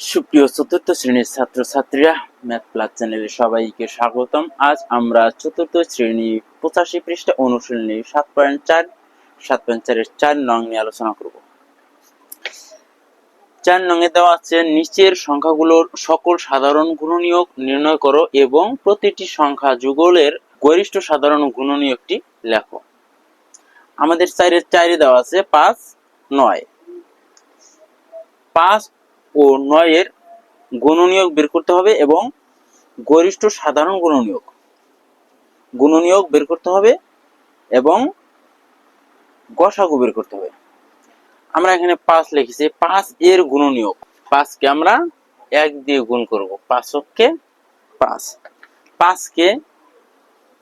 সুপ্রিয় চতুর্থ শ্রেণির ছাত্রছাত্রীরা, ম্যাথ প্লাস চ্যানেলে সবাইকে স্বাগতম। আজ আমরা চতুর্থ শ্রেণি পঁচাশি পৃষ্ঠা অনুশীলনী সাত পয়েন্ট চার, সাত পয়েন্ট চারের চার নং নিয়ে আলোচনা করব। চার নং এ দেওয়া আছে, নিচের সংখ্যাগুলোর সকল সাধারণ গুণনীয়ক নির্ণয় করো এবং প্রতিটি সংখ্যা যুগলের গরিষ্ঠ সাধারণ গুণনীয়কটি লেখো। আমাদের চারের চারে দেওয়া আছে পাঁচ, নয়। পাঁচ ও নয়ের গুণনীয়ক বের করতে হবে এবং গরিষ্ঠ সাধারণ গুণনীয়ক। গুণনীয়ক বের করতে হবে এবং গসাগু বের করতে হবে। আমরা এখানে পাঁচ লিখেছি। পাঁচ এর গুণনীয়ক। পাঁচকে আমরা এক দিয়ে গুণ করব। পাঁচকে পাঁচ। পাঁচকে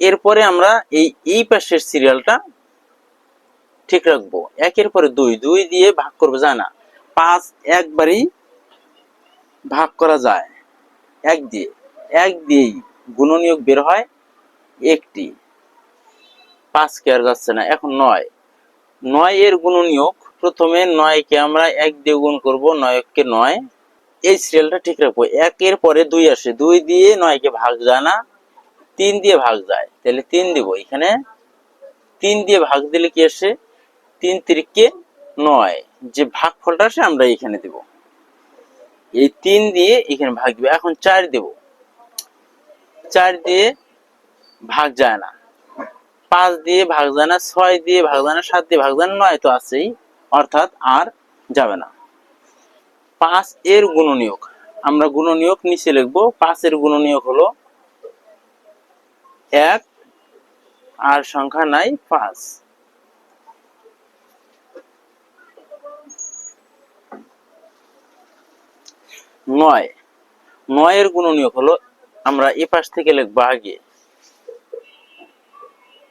এরপরে আমরা এই এই পাশের সিরিয়ালটা ঠিক রাখব। একের পরে দুই। দুই দিয়ে ভাগ করব, জানা? পাঁচ একবারই ভাগ করা যায়। এক দিয়ে, এক দিয়েই গুণনীয়ক বের হয় একটি। পাঁচ কে আর যাচ্ছে না, এখন নয়। নয় এর গুণনীয়ক, প্রথমে নয়কে আমরা এক দিয়ে গুণ করব নয়কে নয়। এই সিরিয়ালটা ঠিক রাখব, একের পরে দুই আসে, দুই দিয়ে নয়কে ভাগ যায় না, তিন দিয়ে ভাগ যায়। তাহলে তিন দিব, এখানে তিন দিয়ে ভাগ দিলে কি আসে? তিন তিরিককে নয়, যে ভাগফলটা আসে আমরা এখানে দিব। এই তিন দিয়ে এখানে ভাগ দিব। এখন চার দেব। চার দিয়ে ভাগ যায় না। পাঁচ দিয়ে ভাগ যায় না, ছয় দিয়ে ভাগ যায় না, সাত দিয়ে ভাগ যায় না, নয় তো আছেই। অর্থাৎ আর যাবে না। পাঁচ এর গুণনীয়ক। আমরা গুণনীয়ক নিচে লিখব। পাঁচের গুণনীয়ক হলো এক, আর সংখ্যা নাই পাঁচ। নয়। নয়ের গুণনীয়ক হলো আমরা এ পাশ থেকে লিখব আগে।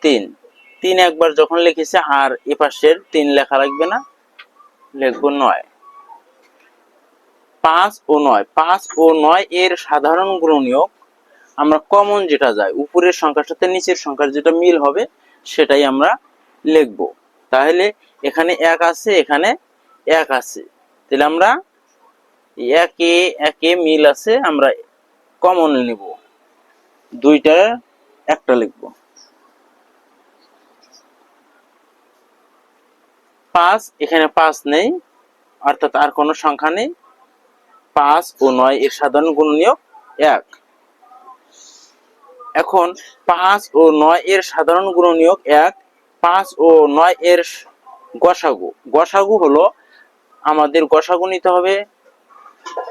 তিন। তিন একবার যখন লিখেছে, আর এ পাশের তিন লেখা লাগবে না, লিখব নয়। পাঁচ ও নয়। পাঁচ ও নয় এর সাধারণ গুণনীয়ক, আমরা কমন যেটা যায়, উপরের সংখ্যার সাথে নিচের সংখ্যার যেটা মিল হবে, সেটাই আমরা লিখব। তাহলে এখানে এক আছে, এখানে এক আছে। তাহলে আমরা একে একে মিল আছে, আমরা কমন নিব। দুইটা, একটা লিখব। পাঁচ, এখানে পাঁচ নেই, অর্থাৎ আর কোনো সংখ্যা নেই। পাঁচ ও নয় এর সাধারণ গুণনীয়ক এক। এখন পাঁচ ও নয় এর সাধারণ গুণনীয়ক এক, পাঁচ ও নয় এর গসাগু। গসাগু হলো আমাদের গসাগু নিতে হবে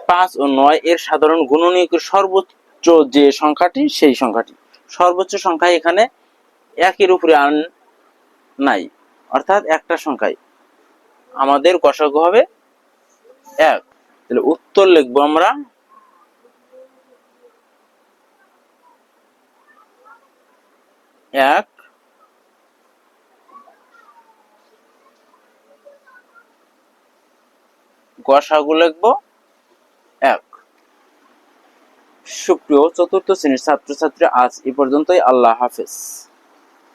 পাঁচ ও নয় এর সাধারণ গুণনীয়কের সর্বোচ্চ যে সংখ্যাটি, সেই সংখ্যাটি। সর্বোচ্চ সংখ্যা এখানে একের উপরে আন নাই। অর্থাৎ একটা সংখ্যায় আমাদের গসাগু হবে এক। তাহলে উত্তর লিখব আমরা। এক। গসাগু লিখব এক সুপ্রিয় চতুর্থ শ্রেণির ছাত্রছাত্রী আজ এ পর্যন্তই। আল্লাহ হাফেজ।